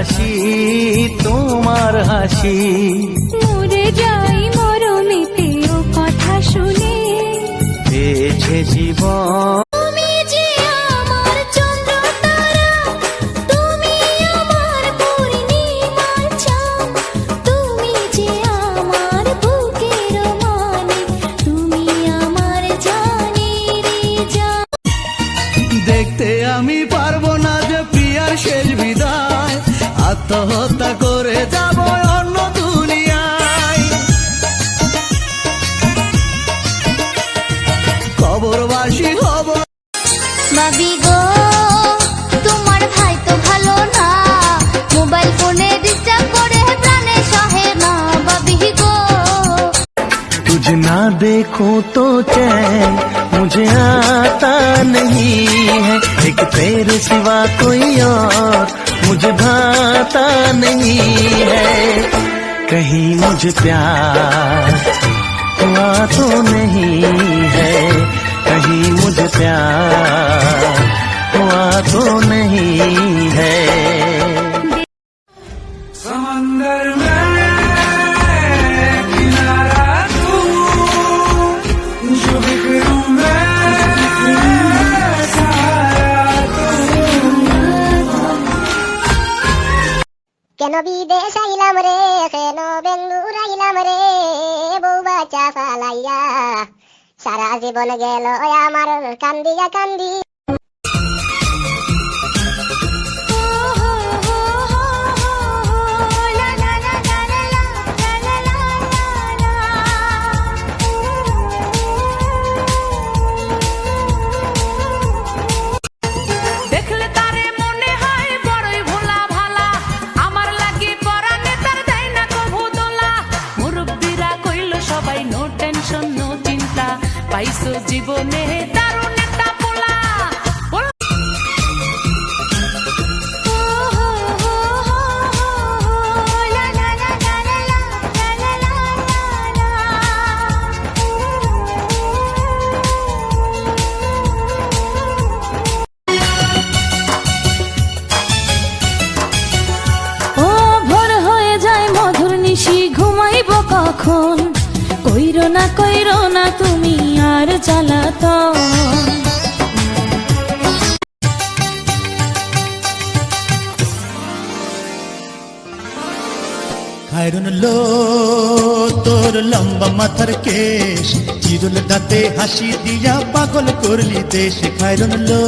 হাসি তোমার হাসি। মরে যাই মরমিতে ও কথা শুনে। পেয়েছে জীবন আত্মহত্যা করে যাব অন্য দুনিয়ায় কবরবাসী হব ভাবি গো তোমার ভাই তো ভালো না মোবাইল ফোনে ডিস্টার্ব করে প্রাণে সহে না ভাবি গো तुझ ना देखूं तो चैन मुझे आता नहीं है एक तेरे सिवा कोई और मुझे भाता नहीं है। कहीं मुझे प्यार हुआ तो नहीं है। कहीं मुझे प्यार বিদেশ আইলাম রে কেন বেঙ্গুর আইলাম রে বউ বাচ্চা ফালাইয়া সারা জীবন গেল আমার কান্দিয়া কান্দি নো টেনশন নো চিন্তা পাইছো জীবনে দারুণ একটা পোলা হয়ে যায় মধুর নিশি, ঘুমাইব কখন? কইরো না কইরো না তুমি আর খায়রন লো, তোর লম্বা মাথার কেশ। চিরুল দাঁতে হাসি দিয়া পাগল করলি দেশ। খায়রন লো।